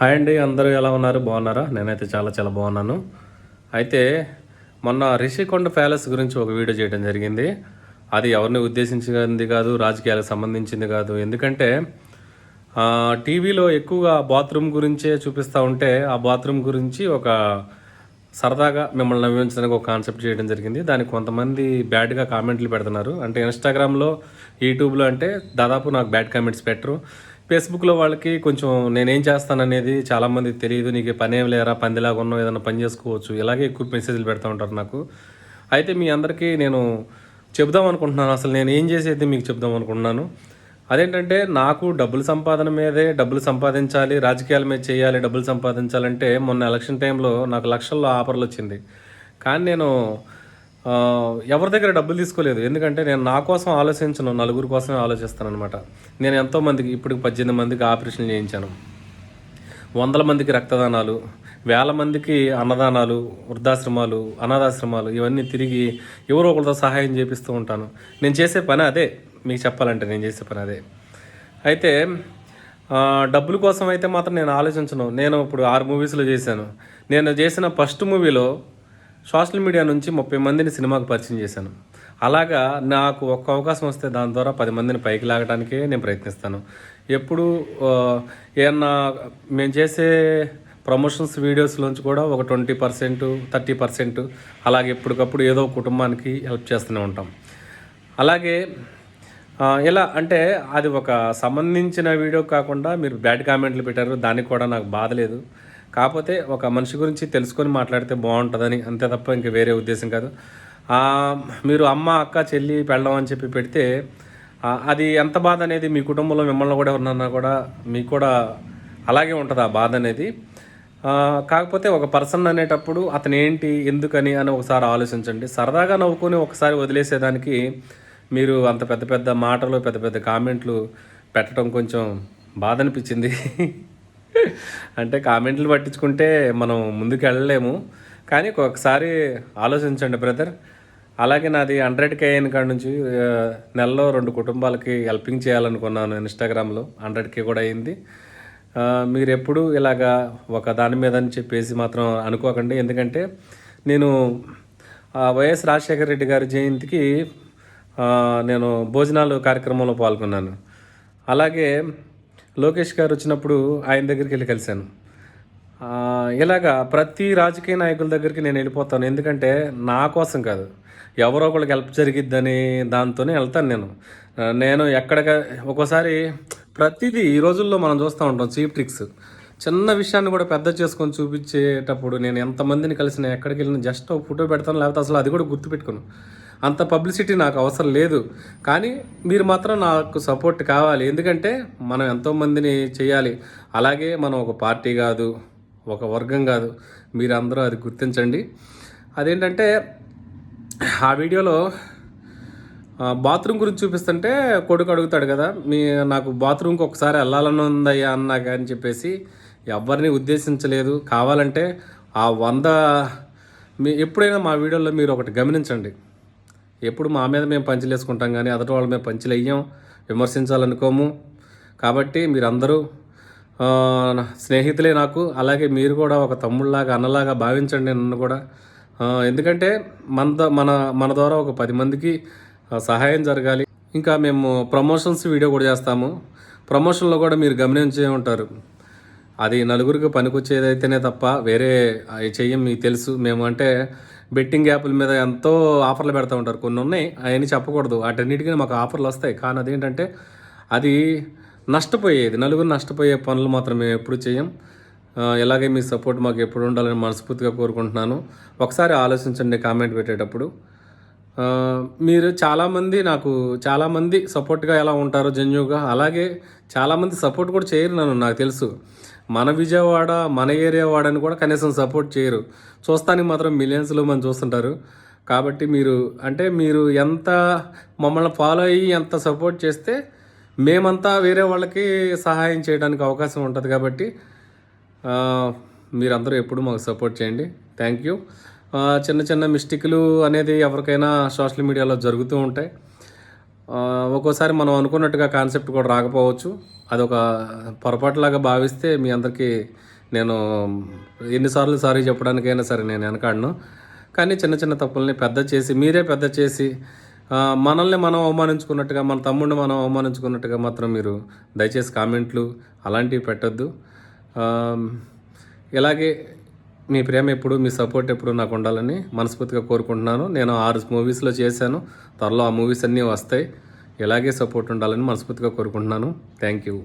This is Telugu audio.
హాయ్ అండి అందరూ ఎలా ఉన్నారు? బాగున్నారా? నేనైతే చాలా చాలా బాగున్నాను. అయితే మొన్న రిషికొండ ప్యాలెస్ గురించి ఒక వీడియో చేయడం జరిగింది. అది ఎవరిని ఉద్దేశించింది కాదు రాజకీయాలకు సంబంధించింది కాదు. ఎందుకంటే టీవీలో ఎక్కువగా బాత్రూమ్ గురించే చూపిస్తూ ఉంటే ఆ బాత్రూమ్ గురించి ఒక సరదాగా మిమ్మల్ని నవ్వించడానికి ఒక కాన్సెప్ట్ చేయడం జరిగింది. దానికి కొంతమంది బ్యాడ్గా కామెంట్లు పెడుతున్నారు. అంటే ఇన్స్టాగ్రామ్లో యూట్యూబ్లో అంటే దాదాపు నాకు బ్యాడ్ కామెంట్స్ పెట్టరు. ఫేస్బుక్లో వాళ్ళకి కొంచెం నేనేం చేస్తాననేది చాలామంది తెలియదు నీకు పని ఏం లేరా పందిలాగా ఉన్నావు ఏదైనా పని చేసుకోవచ్చు ఇలాగే ఎక్కువ మెసేజ్లు పెడతా ఉంటారు నాకు. అయితే మీ అందరికీ నేను చెబుదాం అనుకుంటున్నాను. అసలు నేను ఏం చేసేది మీకు చెప్దాం అనుకుంటున్నాను. అదేంటంటే నాకు డబ్బులు సంపాదన మీదే డబ్బులు సంపాదించాలి రాజకీయాల మీద చేయాలి డబ్బులు సంపాదించాలంటే మొన్న ఎలక్షన్ టైంలో నాకు లక్షల్లో ఆఫర్లు వచ్చింది. కానీ నేను ఎవరి దగ్గర డబ్బులు తీసుకోలేదు. ఎందుకంటే నేను నా కోసం ఆలోచించను నలుగురు కోసమే ఆలోచిస్తాను అనమాట నేను ఎంతోమందికి ఇప్పటికి ఇప్పుడు పద్దెనిమిది మందికి ఆపరేషన్ చేయించాను. వందల మందికి రక్తదానాలు వేల మందికి అన్నదానాలు వృద్ధాశ్రమాలు అనాథాశ్రమాలు ఇవన్నీ తిరిగి ఎవరో ఒకరితో సహాయం చేపిస్తూ ఉంటాను. నేను చేసే పని అదే మీకు చెప్పాలంటే నేను చేసే పని అదే. అయితే డబ్బుల కోసం అయితే మాత్రం నేను ఆలోచించను. నేను ఇప్పుడు ఆరు మూవీస్లో చేశాను. నేను చేసిన ఫస్ట్ మూవీలో సోషల్ మీడియా నుంచి ముప్పై మందిని సినిమాకు పరిచయం చేశాను. అలాగా నాకు ఒక్క అవకాశం వస్తే దాని ద్వారా పది మందిని పైకి లాగడానికే నేను ప్రయత్నిస్తాను. ఎప్పుడు ఏమన్నా మేము చేసే ప్రమోషన్స్ వీడియోస్లోంచి కూడా ఒక ట్వంటీ పర్సెంట్ థర్టీ పర్సెంట్ అలాగే ఎప్పటికప్పుడు ఏదో ఒక కుటుంబానికి హెల్ప్ చేస్తూనే ఉంటాం. అలాగే ఎలా అంటే అది ఒక సంబంధించిన వీడియో కాకుండా మీరు బ్యాడ్ కామెంట్లు పెట్టారు దానికి కూడా నాకు బాధ లేదు. కాకపోతే ఒక మనిషి గురించి తెలుసుకొని మాట్లాడితే బాగుంటుందని అంతే తప్ప ఇంకా వేరే ఉద్దేశం కాదు. మీరు అమ్మ అక్క చెల్లి పెళ్ళం అని చెప్పి పెడితే అది ఎంత బాధ అనేది మీ కుటుంబంలో మిమ్మల్ని కూడా ఎవరినన్నా కూడా మీకు కూడా అలాగే ఉంటుంది ఆ బాధ అనేది. కాకపోతే ఒక పర్సన్ అనేటప్పుడు అతను ఏంటి ఎందుకని అని ఒకసారి ఆలోచించండి. సరదాగా నవ్వుకొని ఒకసారి వదిలేసేదానికి మీరు అంత పెద్ద పెద్ద మాటలు పెద్ద పెద్ద కామెంట్లు పెట్టడం కొంచెం బాధ అనిపించింది. అంటే కామెంట్లు పట్టించుకుంటే మనం ముందుకు వెళ్ళలేము. కానీ ఒకసారి ఆలోచించండి బ్రదర్. అలాగే నాది హండ్రెడ్ కే అయిన కాడ నుంచి నెలలో రెండు కుటుంబాలకి హెల్పింగ్ చేయాలనుకున్నాను ఇన్స్టాగ్రామ్లో. హండ్రెడ్కి కూడా అయింది. మీరు ఎప్పుడు ఇలాగా ఒక దాని మీద అని చెప్పేసి మాత్రం అనుకోకండి. ఎందుకంటే నేను వైఎస్ రాజశేఖర రెడ్డి గారి జయంతికి నేను భోజనాలు కార్యక్రమంలో పాల్గొన్నాను. అలాగే లోకేష్ గారు వచ్చినప్పుడు ఆయన దగ్గరికి వెళ్ళి కలిశాను. ఇలాగా ప్రతి రాజకీయ నాయకుల దగ్గరికి నేను వెళ్ళిపోతాను. ఎందుకంటే నా కోసం కాదు. ఎవరో ఒకరికి హెల్ప్ జరిగిద్దని దాంతోనే వెళ్తాను నేను. నేను ఎక్కడ ఒక్కోసారి ప్రతిదీ ఈ రోజుల్లో మనం చూస్తూ ఉంటాం చీప్ ట్రిక్స్. చిన్న విషయాన్ని కూడా పెద్ద చేసుకొని చూపించేటప్పుడు నేను ఎంతమందిని కలిసిన ఎక్కడికి వెళ్ళిన జస్ట్ ఒక ఫోటో పెడతాను లేకపోతే అసలు అది కూడా గుర్తుపెట్టుకున్నాను అంత పబ్లిసిటీ నాకు అవసరం లేదు. కానీ మీరు మాత్రం నాకు సపోర్ట్ కావాలి. ఎందుకంటే మనం ఎంతోమందిని చేయాలి. అలాగే మనం ఒక పార్టీ కాదు ఒక వర్గం కాదు. మీరు అందరూ అది గుర్తించండి. అదేంటంటే ఆ వీడియోలో బాత్రూమ్ గురించి చూపిస్తుంటే కొడుకు అడుగుతాడు కదా మీ నాకు బాత్రూమ్కి ఒకసారి వెళ్ళాలని ఉందయ్యా అన్నాక అని చెప్పేసి ఎవరిని ఉద్దేశించలేదు. కావాలంటే ఆ వంద మీ ఎప్పుడైనా మా వీడియోలో మీరు ఒకటి గమనించండి. ఎప్పుడు మా మీద మేము పంచులు వేసుకుంటాం కానీ అదటి వాళ్ళ మీద పంచులు విమర్శించాలనుకోము. కాబట్టి మీరందరూ నా స్నేహితులే నాకు అలాగే మీరు కూడా ఒక తమ్ముళ్ళలాగా అన్నలాగా భావించండి నన్ను కూడా. ఎందుకంటే మన ద- మన మన ద్వారా ఒక పది మందికి సహాయం జరగాలి. ఇంకా మేము ప్రమోషన్స్ వీడియో కూడా చేస్తాము. ప్రమోషన్లో కూడా మీరు గమనించే ఉంటారు. అది నలుగురికి పనికొచ్చేదైతేనే తప్ప వేరే అవి చెయ్యం మీకు తెలుసు. మేము అంటే బెట్టింగ్ యాప్ల మీద ఎంతో ఆఫర్లు పెడతా ఉంటారు. కొన్ని ఉన్నాయి అవన్నీ చెప్పకూడదు. వాటన్నిటికీ మాకు ఆఫర్లు వస్తాయి. కానీ అదేంటంటే అది నష్టపోయేది. నలుగురు నష్టపోయే పనులు మాత్రం మేము ఎప్పుడు చేయం. ఇలాగే మీ సపోర్ట్ మాకు ఎప్పుడు ఉండాలని మనస్ఫూర్తిగా కోరుకుంటున్నాను. ఒకసారి ఆలోచించండి కామెంట్ పెట్టేటప్పుడు. మీరు చాలామంది నాకు చాలామంది సపోర్ట్గా ఎలా ఉంటారో జెన్యుగా అలాగే చాలామంది సపోర్ట్ కూడా చేయరు నన్ను నాకు తెలుసు. మన విజయవాడ మన ఏరియా వాడని కూడా కనీసం సపోర్ట్ చేయరు. చూస్తానికి మాత్రం మిలియన్స్లో మంది చూస్తుంటారు. కాబట్టి మీరు అంటే మీరు ఎంత మమ్మల్ని ఫాలో అయ్యి ఎంత సపోర్ట్ చేస్తే మేమంతా వేరే వాళ్ళకి సహాయం చేయడానికి అవకాశం ఉంటుంది కాబట్టి మీరందరూ ఎప్పుడు మాకు సపోర్ట్ చేయండి. Thank you. చిన్న చిన్న మిస్టేక్లు అనేది ఎవరికైనా సోషల్ మీడియాలో జరుగుతూ ఉంటాయి. ఒక్కోసారి మనం అనుకున్నట్టుగా కాన్సెప్ట్ కూడా రాకపోవచ్చు. అదొక పొరపాటులాగా భావిస్తే మీ అందరికీ నేను ఎన్నిసార్లు సారీ చెప్పడానికైనా సరే నేను వెనకాడను. కానీ చిన్న చిన్న తప్పుల్ని పెద్ద చేసి మీరే పెద్ద చేసి మనల్ని మనం అవమానించుకున్నట్టుగా మన తమ్ముడిని మనం అవమానించుకున్నట్టుగా మాత్రం మీరు దయచేసి కామెంట్లు అలాంటివి పెట్టొద్దు. ఇలాగే మీ ప్రేమ ఎప్పుడు మీ సపోర్ట్ ఎప్పుడు నాకు ఉండాలని మనస్ఫూర్తిగా కోరుకుంటున్నాను. నేను ఆరు మూవీస్లో చేశాను. త్వరలో ఆ మూవీస్ అన్నీ వస్తాయి. ఇలాగే సపోర్ట్ ఉండాలని మనస్ఫూర్తిగా కోరుకుంటున్నాను. Thank you.